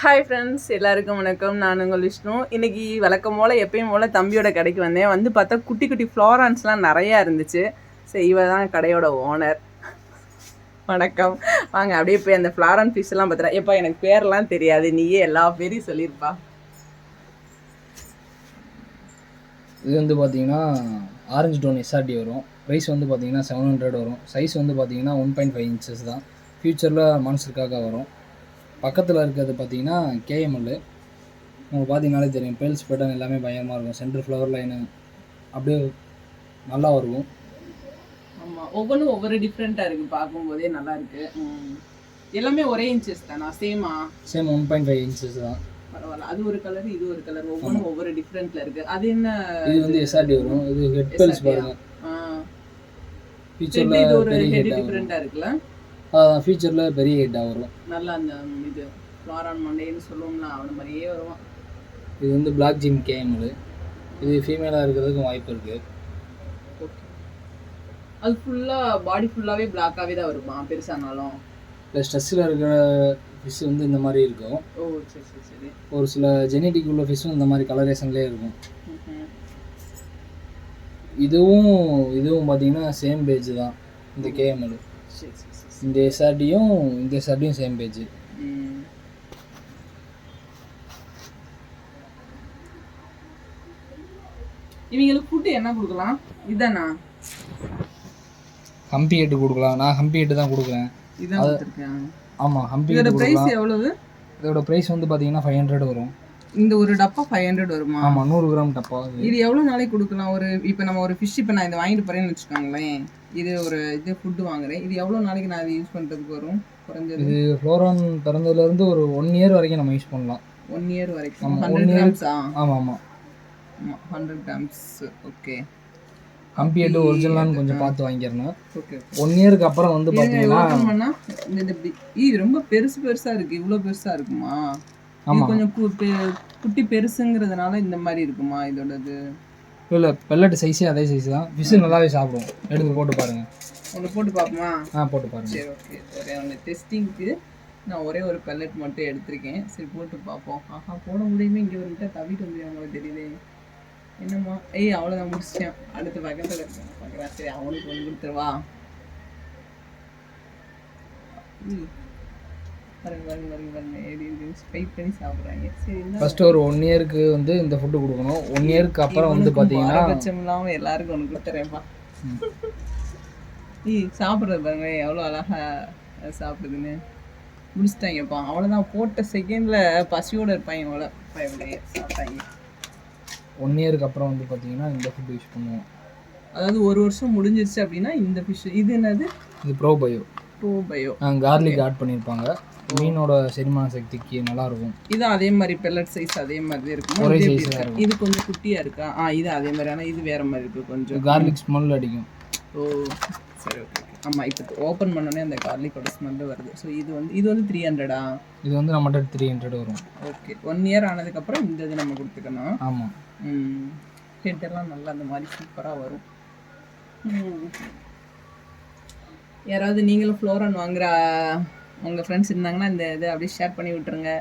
Hi friends எல்லாருக்கும் வணக்கம். நான் உங்கள் விஷ்ணு. இன்னைக்கு வழக்கம் போல் எப்பயும் போல் தம்பியோட கடைக்கு வந்தேன். வந்து பார்த்தா குட்டி குட்டி ஃப்ளாரன்ஸ்லாம் நிறையா இருந்துச்சு. சரி இவ தான் கடையோட ஓனர் வணக்கம். வாங்க அப்படியே போய் அந்த ஃப்ளாரன் ஃபிஷ் எல்லாம் பார்த்துறேன் எப்பா எனக்கு பேர்லாம் தெரியாது. நீயே எல்லா பேரையும் சொல்லியிருப்பா. இது வந்து பார்த்தீங்கன்னா ஆரஞ்சு டோன் எஸ்ஆர்டி வரும். ப்ரைஸ் வந்து பார்த்தீங்கன்னா செவன் ஹண்ட்ரட் வரும். சைஸ் வந்து பார்த்தீங்கன்னா ஒன் பாயிண்ட் ஃபைவ் இன்ச்சஸ் தான். ஃப்யூச்சரில் மான்ஸ்டருக்காக வரும். பக்கத்தில் இருக்கிறது பார்த்தீங்கன்னா கேஎம்எல் உங்களுக்கு பார்த்தீங்கனாலே தெரியும். பேல்ஸ் பேட்டர்ன் எல்லாமே பயங்கரமாக இருக்கும். சென்டர் ஃப்ளவர் லைனு அப்படியே நல்லா இருக்கும் ஆமாம் ஒவ்வொன்றும் ஒவ்வொரு டிஃப்ரெண்ட்டாக இருக்குது பார்க்கும்போதே நல்லா இருக்கு. எல்லாமே ஒரே இன்ச்சஸ் தானா? சேமா same one point five inches தான். பரவாயில்ல. அது ஒரு கலர் இது ஒரு கலர் ஒவ்வொன்றும் ஒவ்வொரு டிஃப்ரெண்ட்ல இருக்கு. அது என்ன இது வந்து எஸ்ஆர்டி வரும். இது ஹெட் பேல்ஸ் பாருங்க. ஹெட் ஃபியூச்சரில் இது ஒரு ஹெட் ஹெட்டாக வரும் டிஃப்ரெண்டா இருக்குல்ல? ஃபியூச்சரில் பெரிய ஹெட்டாக வரும் நல்லா அந்த இது ஃப்ளாரான் மண்டேன்னு சொல்லுவோம்ல அவன மாதிரியே வருவான். இது வந்து பிளாக் ஜிம் கேஎம்எல் இது ஃபீமேலாக இருக்கிறதுக்கும் வாய்ப்பு இருக்குது ஓகே அது ஃபுல்லா பாடி ஃபுல்லாவே பிளாக்காவே தான் வருமா பெருசானாலும் இல்லை ஸ்ட்ரெஸ்ஸில் இருக்கிற ஃபிஷ் வந்து இந்த மாதிரி இருக்கும். ஓ சரி சரி சரி. ஒரு சில ஜெனட்டிக் உள்ள ஃபிஷ்ஷும் இந்த மாதிரி கலரேஷன்லேயே இருக்கும். இதுவும் இதுவும் பார்த்தீங்கன்னா சேம் பேஜ் தான் இந்த கேஎம்எல். இந்த எஸ்ஆர்டியும் இந்த எஸ்ஆர்டியும் சேம் பேஜ். இவங்களுக்கு ஃபுட்டு என்ன கொடுக்கலாம்? இதானா? ஹம்பி ஹெட்டு கொடுக்கலாம். நான் ஹம்பி ஹெட்டு தான் கொடுக்குறேன். இதான் ஆமாம் ஹம்பி ஹெட்டு பிரைஸ் எவ்வளவு? இதோட ப்ரைஸ் வந்து பார்த்தீங்கன்னா ஃபைவ் ஹண்ட்ரட் வரும். இந்த ஒரு டப்பா ஃபைவ் ஹண்ட்ரட் வருமா? ஆமாம் நூறு கிராம் டப்பா. இது எவ்வளோ நாளைக்கு கொடுக்கலாம்? ஒரு இப்போ நம்ம ஒரு ஃபிஷ் இப்போ நான் இதை வாங்கிட்டு போறேன்னு வச்சுக்கோங்களேன். இது ஒரு இது ஃபுட்டு வாங்குறேன். இது எவ்வளோ நாளைக்கு நான் இது யூஸ் பண்ணுறதுக்கு வரும்? குறைஞ்சது? இது ஃப்ளோரான் பிறந்ததுலேருந்து ஒரு ஒன் இயர் வரைக்கும் நம்ம யூஸ் பண்ணலாம். ஒன் இயர் வரைக்கும். ஆமா, ஹண்ட்ரட் கிராம்ஸா ஆமாம் ஆமாம் hundred grams okay. Humpy head ஒரிஜினலான்னு கொஞ்சம் பார்த்து வாங்கிக்கிறணும் ஓகே ஒன் இயருக்கு அப்புறம் வந்து பார்த்தீங்கன்னா இது ரொம்ப பெருசு பெருசா இருக்கு. இவ்வளோ பெருசா இருக்குமா? கொஞ்சம் குட்டி பெருசுங்கிறதுனால இந்த மாதிரி இருக்குமா இதோடது? இல்லை பெல்லட் சைஸே அதே சைஸ் தான். ஃபிஷ்ஷு நல்லாவே சாப்பிடும். எடுத்து போட்டு பாருங்கள் ஒன்று போட்டு பார்ப்போமா? ஆ போட்டு பாருங்கள் சரி ஓகே ஒரே ஒன்று டெஸ்டிங்க்கு நான் ஒரே ஒரு பெல்லட் மட்டும் எடுத்திருக்கேன். சரி போட்டு பார்ப்போம். ஆஹா போட முடியுமே? இங்கே ஒரு கிட்ட தவிட்டு முடியும் அவங்களுக்கு தெரியல. என்னம்மா? ஏய் அவ்வளோதான் முடிச்சிட்டேன். அடுத்து பக்கத்தில் இருக்கேன். பார்க்குறேன் சரி அவனுக்கு ஒன்று கொடுத்துருவா. ம். பாருங்க பாருங்க பாருங்க பாருங்க எப்படி இருக்கு ஸ்பைட் பண்ணி சாப்பிட்றாங்க. சரி ஃபர்ஸ்ட் ஒரு ஒன் இயருக்கு வந்து இந்த ஃபுட்டு கொடுக்கணும். ஒன் இயருக்கு அப்புறம் வந்து பார்த்தீங்கன்னா பாரபட்சம் இல்லாமல் எல்லாருக்கும் ஒன்று கொடுத்துறேன்ப்பா. ஏய் சாப்பிட்றது பாருங்க எவ்வளோ அழகா அது சாப்பிடுதுன்னு. முடிச்சிட்டாங்கப்பா. அவ்வளோதான் போட்ட செகண்டில் பசியோடு இருப்பாங்க அவ்வளோ பயப்படையே சாப்பிட்டாங்க. ஒன் இயருக்கு அப்புறம் வந்து பார்த்தீங்கன்னா இந்த ஃபுட் யூஸ் பண்ணுவோம். அதாவது ஒரு வருஷம் முடிஞ்சிருச்சு அப்படின்னா இந்த ஃபிஷ் இது என்னது? இது pro bio pro bio garlic add பண்ணியிருப்பாங்க மீனோட செரிமான சக்திக்கு நல்லா இருக்கும் இதுவும் அதே மாதிரி பெல்லட் சைஸ் அதே மாதிரி இருக்குமா. ஒரே இது இருக்கு? இது கொஞ்சம் குட்டியாக இருக்கா? ஆ இது அதே மாதிரி. ஆனால் இது வேற மாதிரி இருக்கு கொஞ்சம். கார்லிக் ஸ்மெல் அடிக்கும். ஓ சரி ஓகே ஆமாம் இப்போ ஓப்பன் பண்ணோடனே அந்த கார்லிக்கோட ஸ்மெல்லு வருது. ஸோ இது வந்து இது வந்து த்ரீ ஹண்ட்ரடா இது வந்து நம்மகிட்ட த்ரீ ஹண்ட்ரட் வரும். ஓகே ஒன் இயர் ஆனதுக்கப்புறம் இந்த இது நம்ம கொடுத்துக்கணும். ஆமாம் ஹெட்டெல்லாம் நல்லா அந்த மாதிரி சூப்பராக வரும். யாராவது நீங்களும் ஃப்ளோரன் வாங்குற உங்கள் ஃப்ரெண்ட்ஸ் இருந்தாங்கன்னா இந்த இதை அப்படியே ஷேர் பண்ணி விட்டுருங்க.